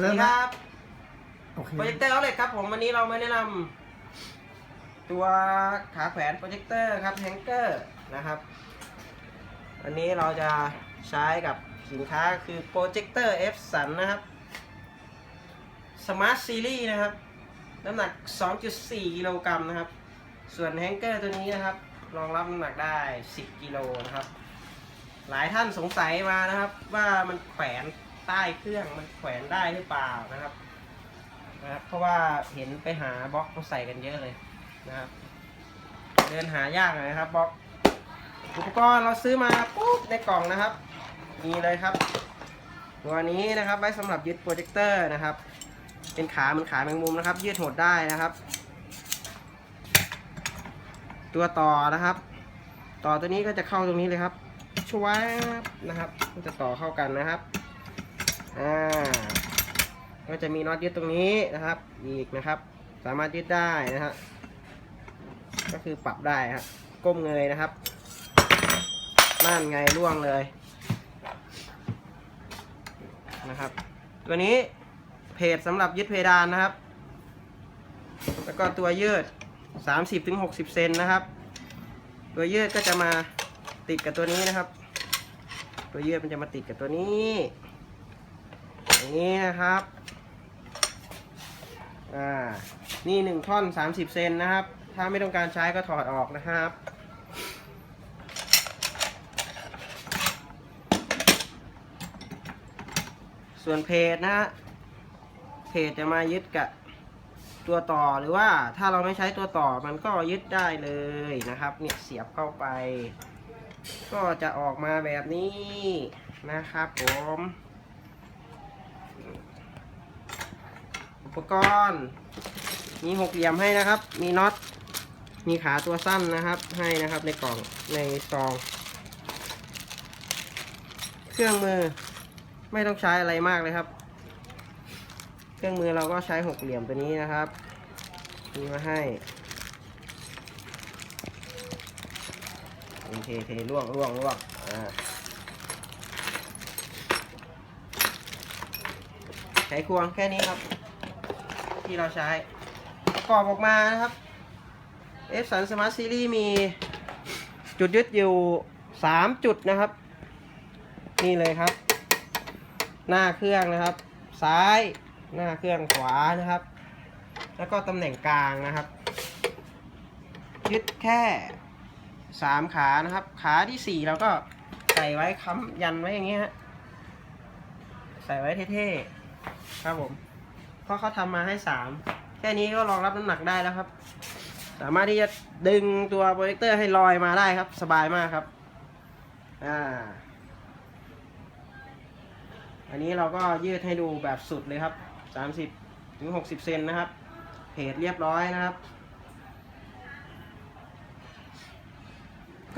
เริ่มคนะรับ โอเค โปรเจคเตอร์เอาเลยครับผมวันนี้เรามาแนะนำตัวขาแขวนโปรเจคเตอร์ครับแฮงเกอร์นะครับวันนี้เราจะใช้กับสินค้าคือโปรเจคเตอร์ F สันนะครับ Smart Series นะครับ น้ำหนัก 2.4 กิโลกรัมนะครับ ส่วนแฮงเกอร์ตัวนี้นะครับ รองรับน้ำหนักได้ 10 กิโลนะครับ หลายท่านสงสัยมานะครับว่ามันแขวน ใต้เครื่องมันแขวนได้หรือเปล่านะครับนะครับ เพราะว่าเห็นไปหาบล็อกเขาใส่กันเยอะเลยนะครับ เดินหายากหน่อยครับบล็อกอุปกรณ์เราซื้อมาปุ๊บในกล่องนะครับมีเลยครับ ตัวนี้นะครับไว้สำหรับยึดโปรเจคเตอร์นะครับ เป็นขาเหมันขาแมงมุมนะครับ ยืดหดได้นะครับ ตัวต่อนะครับ ต่อตัวนี้ก็จะเข้าตรงนี้เลยครับช่วบนะครับจะต่อเข้ากันนะครับ อ่าก็จะมีน็อตยึดตรงนี้นะครับ อีกนะครับ สามารถยึดได้นะฮะก็คือปรับได้ครับก้มเงยนะครับนั่นไงล่วงเลยนะครับ ตัวนี้เพจสำหรับยึดเพดานนะครับ แล้วก็ตัวยืด 30-60 เซนนะครับ ตัวยืดก็จะมาติดกับตัวนี้นะครับ ตัวยืดมันจะมาติดกับตัวนี้ อย่างนี้นะครับอ่านี่หนึ่งท่อน30เซนนะครับ ถ้าไม่ต้องการใช้ก็ถอดออกนะครับส่วนเพจนะฮะ เพจจะมายึดกับตัวต่อหรือว่าถ้าเราไม่ใช้ตัวต่อมันก็ยึดได้เลยนะครับ เนี่ยเสียบเข้าไป ก็จะออกมาแบบนี้นะครับผม อุปกรณ์ มีหกเหลี่ยมให้นะครับ มีน็อต มีขาตัวสั้นนะครับ ให้นะครับในกล่องในซอง เครื่องมือไม่ต้องใช้อะไรมากเลยครับ เครื่องมือเราก็ใช้หกเหลี่ยมตัวนี้นะครับ มีมาให้โอเคเทล่วงล่วงล่วงอ่า ไขควงแค่นี้ครับ ที่เราใช้ประกอบออกมานะครับ F สันสมาร์ทซีรีส์มีจุดยึดอยู่ 3 จุดนะครับ นี่เลยครับ หน้าเครื่องนะครับ ซ้ายหน้าเครื่องขวานะครับ แล้วก็ตำแหน่งกลางนะครับ ยึดแค่สามขานะครับ ขาที่สี่เราก็ใส่ไว้ค้ำยันไว้อย่างเงี้ยฮะใส่ไว้เท่ๆ ครับผม เพราะเขาทำมาให้สามแค่นี้ก็รองรับน้ำหนักได้แล้วครับ สามารถที่จะดึงตัวโปรเจคเตอร์ให้ลอยมาได้ครับ สบายมากครับ อ่า อันนี้เราก็ยืดให้ดูแบบสุดเลยครับ30ถึง60เซนนะครับเพจเรียบร้อยนะครับ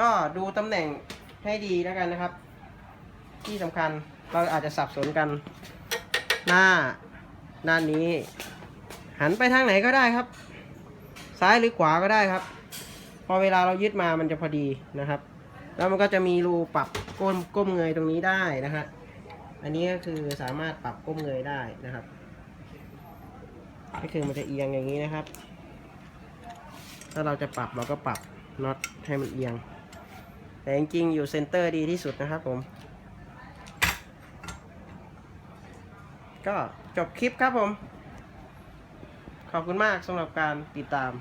ก็ดูตำแหน่งให้ดีแล้วกันนะครับ ที่สำคัญเราอาจจะสับสนกัน หน้าด้านนี้ หันไปทางไหนก็ได้ครับ ซ้ายหรือขวาก็ได้ครับ พอเวลาเรายึดมามันจะพอดีนะครับ แล้วมันก็จะมีรูปรับก้มก้มเงยตรงนี้ได้นะฮะอันนี้ก็คือสามารถปรับก้มเงยได้นะครับก็คือมันจะเอียงอย่างนี้นะครับ ถ้าเราจะปรับเราก็ปรับน็อตให้มันเอียง แต่จริงๆอยู่เซนเตอร์ดีที่สุดนะครับผม ก็จบคลิปครับผม ขอบคุณมากสำหรับการติดตาม